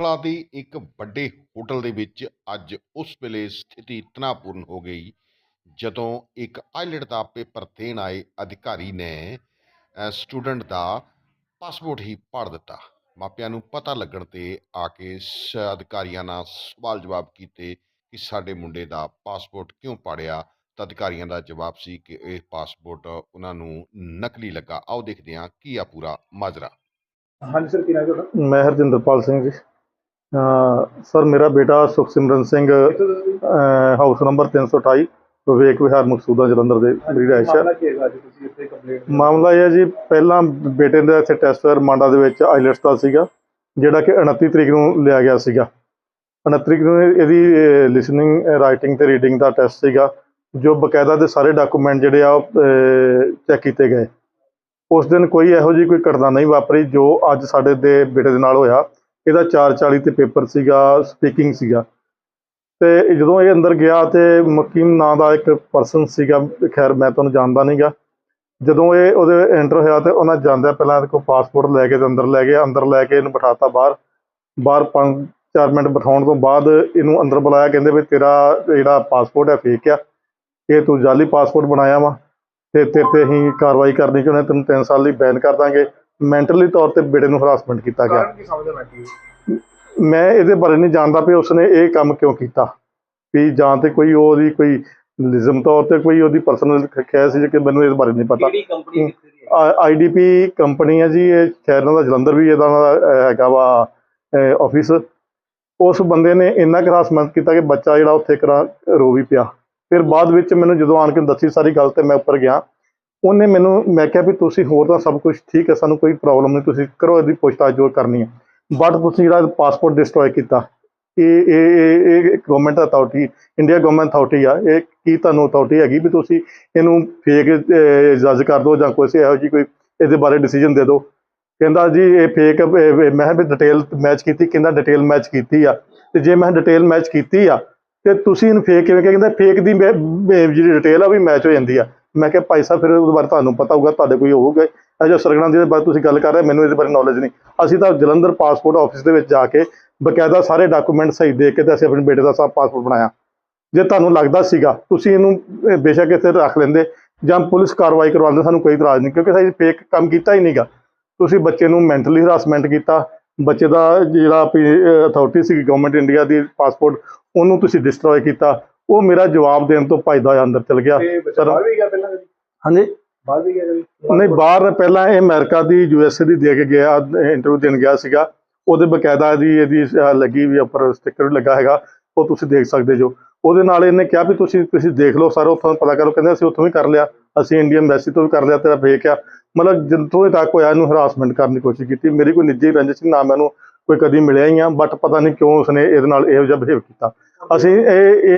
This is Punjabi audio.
ਕਪੂਰਥਲਾ ਦੇ ਇੱਕ ਵੱਡੇ ਹੋਟਲ ਦੇ ਵਿੱਚ ਅੱਜ ਉਸ ਵੇਲੇ ਸਥਿਤੀ ਤਣਾਅਪੂਰਨ ਹੋ ਗਈ ਜਦੋਂ ਇੱਕ ਆਈਲੈਟ ਦਾ ਪੇਪਰ ਦੇਣ ਆਏ ਅਧਿਕਾਰੀ ਨੇ ਸਟੂਡੈਂਟ ਦਾ ਪਾਸਪੋਰਟ ਹੀ ਪਾੜ ਦਿੱਤਾ। ਮਾਪਿਆਂ ਨੂੰ ਪਤਾ ਲੱਗਣ ਤੇ ਆ ਕੇ ਅਧਿਕਾਰੀਆਂ ਨਾਲ ਸਵਾਲ ਜਵਾਬ ਕੀਤੇ ਕਿ ਸਾਡੇ ਮੁੰਡੇ ਦਾ ਪਾਸਪੋਰਟ ਕਿਉਂ ਪਾੜਿਆ? ਤਾਂ ਅਧਿਕਾਰੀਆਂ ਦਾ ਜਵਾਬ ਸੀ ਕਿ ਇਹ ਪਾਸਪੋਰਟ ਉਹਨਾਂ ਨੂੰ ਨਕਲੀ ਲੱਗਾ। ਆਓ ਦੇਖਦੇ ਹਾਂ ਕੀ ਆ ਪੂਰਾ ਮਾਜਰਾ। ਹਾਂਜੀ ਸਰ ਕੀ ਨਾਮ ਹੈ ਤੁਹਾਡਾ? ਮੈਂ ਹਰਜਿੰਦਰਪਾਲ ਸਿੰਘ ਜੀ। ਸਰ ਮੇਰਾ ਬੇਟਾ ਸੁਖਸਿਮਰਨ ਸਿੰਘ ਹਾਊਸ ਨੰਬਰ 328 ਵਿਵੇਕ ਵਿਹਾਰ ਮਕਸੂਦਾ ਜਲੰਧਰ ਦੇ ਰਿਹਾਇਸ਼ ਹੈ। ਮਾਮਲਾ ਇਹ ਹੈ ਜੀ ਪਹਿਲਾਂ ਬੇਟੇ ਦਾ ਇੱਥੇ ਟੈਸਟ ਹੋਇਆ ਰਮਾਂਡਾ ਦੇ ਵਿੱਚ ਆਈਲੈਟਸ ਦਾ ਸੀਗਾ ਜਿਹੜਾ ਕਿ 29 ਤਰੀਕ ਨੂੰ ਲਿਆ ਗਿਆ ਸੀਗਾ। 29 ਤਰੀਕ ਨੂੰ ਇਹ- ਇਹਦੀ ਲਿਸਨਿੰਗ ਰਾਈਟਿੰਗ ਤੇ ਰੀਡਿੰਗ ਦਾ ਟੈਸਟ ਸੀਗਾ ਜੋ ਬਕਾਇਦਾ ਦੇ ਸਾਰੇ ਡਾਕੂਮੈਂਟ ਜਿਹੜੇ ਆ ਚੈੱਕ ਕੀਤੇ ਗਏ। ਉਸ ਦਿਨ ਕੋਈ ਇਹੋ ਜਿਹੀ ਕੋਈ ਘਟਨਾ ਨਹੀਂ ਵਾਪਰੀ ਜੋ ਅੱਜ ਸਾਡੇ ਦੇ ਬੇਟੇ ਦੇ ਨਾਲ ਹੋਇਆ। ਇਹਦਾ 440 ਤੇ ਪੇਪਰ ਸੀਗਾ ਸਪੀਕਿੰਗ ਸੀਗਾ। ਤੇ ਜਦੋਂ ਇਹ ਅੰਦਰ ਗਿਆ ਤੇ ਮਕੀਮ ਨਾਂ ਦਾ ਇੱਕ ਪਰਸਨ ਸੀਗਾ, ਖੈਰ ਮੈਂ ਤੁਹਾਨੂੰ ਜਾਣਦਾ ਨਹੀਂਗਾ ਜਦੋਂ ਇਹ ਉਹਦੇ ਐਂਟਰ ਹੋਇਆ ਤੇ ਉਹਨਾਂ ਜਾਂਦਿਆਂ ਪਹਿਲਾਂ ਇਹਦੇ ਕੋਲ ਪਾਸਪੋਰਟ ਲੈ ਕੇ ਤੇ ਅੰਦਰ ਲੈ ਗਿਆ ਅੰਦਰ ਲੈ ਕੇ ਇਹਨੂੰ ਬਿਠਾਤਾ ਬਾਹਰ। ਬਾਹਰ 5-4 ਮਿੰਟ ਬਿਠਾਉਣ ਤੋਂ ਬਾਅਦ ਇਹਨੂੰ ਅੰਦਰ ਬੁਲਾਇਆ। ਕਹਿੰਦੇ ਵੀ ਤੇਰਾ ਜਿਹੜਾ ਪਾਸਪੋਰਟ ਹੈ ਫੇਕ ਆ। ਇਹ ਤੂੰ ਜਾਲੀ ਪਾਸਪੋਰਟ ਬਣਾਇਆ ਵਾ। ਤੇ ਤੇਰੇ ਤੇ ਅਸੀਂ ਕਾਰਵਾਈ ਕਰਨੀ ਚਾਹੁੰਦੇ ਤੈਨੂੰ 3 ਸਾਲ ਲਈ ਬੈਨ ਕਰ ਦਾਂਗੇ। ਮੈਂਟਲੀ ਤੌਰ ਤੇ ਬੇਟੇ ਨੂੰ ਹਰਾਸਮੈਂਟ ਕੀਤਾ ਗਿਆ। ਕਾਰਨ ਕੀ ਸਮਝਣਾ ਕੀ ਮੈਂ ਇਹਦੇ ਬਾਰੇ ਨਹੀਂ ਜਾਣਦਾ ਵੀ ਉਸਨੇ ਇਹ ਕੰਮ ਕਿਉਂ ਕੀਤਾ। ਵੀ ਜਾਂ ਤੇ ਕੋਈ ਉਹਦੀ ਕੋਈ ਲਿਜ਼ਮ ਤੌਰ ਤੇ ਕੋਈ ਉਹਦੀ ਪਰਸਨਲ ਖਿਆ ਸੀ ਕਿ ਮੈਨੂੰ ਇਸ ਬਾਰੇ ਨਹੀਂ ਪਤਾ। ਕਿਹੜੀ ਕੰਪਨੀ ਕਿੱਥੇ ਦੀ ਹੈ? ਆਈਡੀਪੀ ਕੰਪਨੀ ਹੈ ਜੀ ਇਹ ਸ਼ਹਿਰ ਦਾ ਜਲੰਧਰ ਵੀ ਇਹਦਾ ਉਹਨਾਂ ਦਾ ਅਹ, ਹੈਗਾ ਵਾ ਆਫਿਸ ਉਸ ਬੰਦੇ ਨੇ ਇੰਨਾ ਕੁ ਹਰਾਸਮੈਂਟ ਕੀਤਾ ਕਿ ਬੱਚਾ ਜਿਹੜਾ ਉੱਥੇ ਕਰਾ ਰੋ ਵੀ ਪਿਆ। ਫਿਰ ਬਾਅਦ ਵਿੱਚ ਮੈਨੂੰ ਜਦੋਂ ਆਣ ਕੇ ਦੱਸੀ ਸਾਰੀ ਗੱਲ ਤੇ ਮੈਂ ਉੱਪਰ ਗਿਆ। ਉਹਨੇ ਮੈਨੂੰ, ਮੈਂ ਕਿਹਾ ਵੀ ਤੁਸੀਂ ਹੋਰ ਤਾਂ ਸਭ ਕੁਝ ਠੀਕ ਹੈ, ਸਾਨੂੰ ਕੋਈ ਪ੍ਰੋਬਲਮ ਨਹੀਂ, ਤੁਸੀਂ ਕਰੋ ਇਹਦੀ ਪੁੱਛਤਾਛ ਜੋ ਕਰਨੀ ਹੈ। ਬਟ ਤੁਸੀਂ ਜਿਹੜਾ ਪਾਸਪੋਰਟ ਡਿਸਟਰੋਏ ਕੀਤਾ, ਇਹ ਇਹ ਇਹ ਇਹ government authority India government authority ਆ, ਇਹ ਕੀ ਤੁਹਾਨੂੰ ਅਥਾਰਟੀ ਹੈਗੀ ਵੀ ਤੁਸੀਂ ਇਹਨੂੰ ਫੇਕ ਜੱਜ ਕਰ ਦਿਓ ਜਾਂ ਕੋਈ ਇਹੋ ਜਿਹੀ ਕੋਈ ਇਹਦੇ ਬਾਰੇ ਡਿਸੀਜਨ ਦੇ ਦਿਓ। ਕਹਿੰਦਾ ਜੀ, ਇਹ ਫੇਕ ਮੈਂ ਕਿਹਾ ਵੀ ਡਿਟੇਲ ਮੈਚ ਕੀਤੀ, ਕਹਿੰਦਾ ਡਿਟੇਲ ਮੈਚ ਕੀਤੀ ਆ। ਤੇ ਜੇ ਮੈਂ ਡਿਟੇਲ ਮੈਚ ਕੀਤੀ ਆ, ਤੇ ਤੁਸੀਂ ਇਹਨੂੰ ਫੇਕ ਕਿਵੇਂ ਕਹਿੰਦਾ ਫੇਕ ਦੀ ਜਿਹੜੀ ਡਿਟੇਲ ਆ ਉਹ ਵੀ ਮੈਚ ਹੋ ਜਾਂਦੀ ਆ। ਮੈਂ ਕਿਹਾ ਭਾਈ ਸਾਹਿਬ, ਫਿਰ ਉਹਦੇ ਬਾਰੇ ਤੁਹਾਨੂੰ ਪਤਾ ਹੋਊਗਾ, ਤੁਹਾਡੇ ਕੋਈ ਹੋਊਗਾ। ਇਹ ਜੋ ਸਰਗਣਾ ਜਿਹਦੇ ਬਾਰੇ ਤੁਸੀਂ ਗੱਲ ਕਰ ਰਹੇ ਮੈਨੂੰ ਇਹਦੇ ਬਾਰੇ ਨੌਲੇਜ ਨਹੀਂ। ਅਸੀਂ ਤਾਂ ਜਲੰਧਰ ਪਾਸਪੋਰਟ ਆਫਿਸ ਦੇ ਵਿੱਚ ਜਾ ਕੇ ਬਕਾਇਦਾ ਸਾਰੇ ਡਾਕੂਮੈਂਟ ਸਹੀ ਦੇ ਕੇ ਤੇ ਅਸੀਂ ਆਪਣੇ ਬੇਟੇ ਦਾ ਸਭ ਪਾਸਪੋਰਟ ਬਣਾਇਆ। ਜੇ ਤੁਹਾਨੂੰ ਲੱਗਦਾ ਸੀਗਾ, ਤੁਸੀਂ ਇਹਨੂੰ ਬੇਸ਼ੱਕ ਇੱਥੇ ਰੱਖ ਲੈਂਦੇ ਜਾਂ ਪੁਲਿਸ ਕਾਰਵਾਈ ਕਰਵਾਉਂਦੇ ਸਾਨੂੰ ਕੋਈ ਇਤਰਾਜ਼ ਨਹੀਂ, ਕਿਉਂਕਿ ਅਸੀਂ ਫੇਕ ਕੰਮ ਕੀਤਾ ਹੀ ਨਹੀਂਗਾ। ਤੁਸੀਂ ਬੱਚੇ ਨੂੰ ਮੈਂਟਲੀ ਹਰਾਸਮੈਂਟ ਕੀਤਾ, ਬੱਚੇ ਦਾ ਜਿਹੜਾ ਅਥਾਰਟੀ ਸੀ ਗਵਰਨਮੈਂਟ ਇੰਡੀਆ ਦੀ ਪਾਸਪੋਰਟ ਉਹਨੂੰ ਤੁਸੀਂ ਡਿਸਟਰੋਏ ਕੀਤਾ। ਉਹ ਮੇਰਾ ਜਵਾਬ ਦੇਣ ਤੋਂ ਭੱਜਦਾ ਹੋਇਆ ਅੰਦਰ ਚਲ ਗਿਆ। ਬਾਹਰ ਵੀ ਗਿਆ ਪਹਿਲਾਂ? ਹਾਂਜੀ? ਬਾਹਰ ਵੀ ਗਿਆ? ਨਹੀਂ ਬਾਹਰ ਪਹਿਲਾਂ ਇਹ ਅਮਰੀਕਾ ਦੀ ਯੂਐਸਏ ਦੀ ਦੇ ਕੇ ਗਿਆ ਇੰਟਰਵਿਊ ਦੇਣ ਗਿਆ ਸੀਗਾ। ਉਹਦੇ ਬਕਾਇਦਾ ਦੀ ਇਹਦੀ ਲੱਗੀ ਵੀ ਉੱਪਰ ਸਟicker ਲੱਗਾ ਹੈਗਾ। ਉਹ ਤੁਸੀਂ ਦੇਖ ਸਕਦੇ ਜੋ। ਉਹਦੇ ਨਾਲ ਇਹਨੇ ਕਿਹਾ ਵੀ ਤੁਸੀਂ ਤੁਸੀਂ ਦੇਖ ਲਓ ਸਾਰਾ ਉੱਥੋਂ ਪਤਾ ਕਰੋ। ਕਹਿੰਦੇ ਅਸੀਂ ਉੱਥੋਂ ਵੀ ਕਰ ਲਿਆ। ਅਸੀਂ ਇੰਡੀਅਨ ਐਮਬੈਸੀ ਤੋਂ ਵੀ ਕਰ ਲਿਆ ਤੇਰਾ ਫੇਕ ਆ। ਮਤਲਬ ਜਿੱਥੋਂ ਤੱਕ ਹੋਇਆ ਇਹਨੂੰ ਹਰਾਸਮੈਂਟ ਕਰਨ ਦੀ ਕੋਸ਼ਿਸ਼ ਕੀਤੀ। ਮੇਰੀ ਕੋਈ ਨਿੱਜੀ ਰੰਜਿਸ਼ ਨਾ ਮੈਨੂੰ ਕੋਈ ਕਦੀ ਮਿਲਿਆ ਹੀ ਆ। ਬਟ ਪਤਾ ਨਹੀਂ ਕਿਉਂ ਉਸਨੇ ਇਹਦੇ ਨਾਲ ਇਹੋ ਜਿਹਾ ਬਿਹੇਵ ਕੀਤਾ। ਅਸੀਂ ਇਹ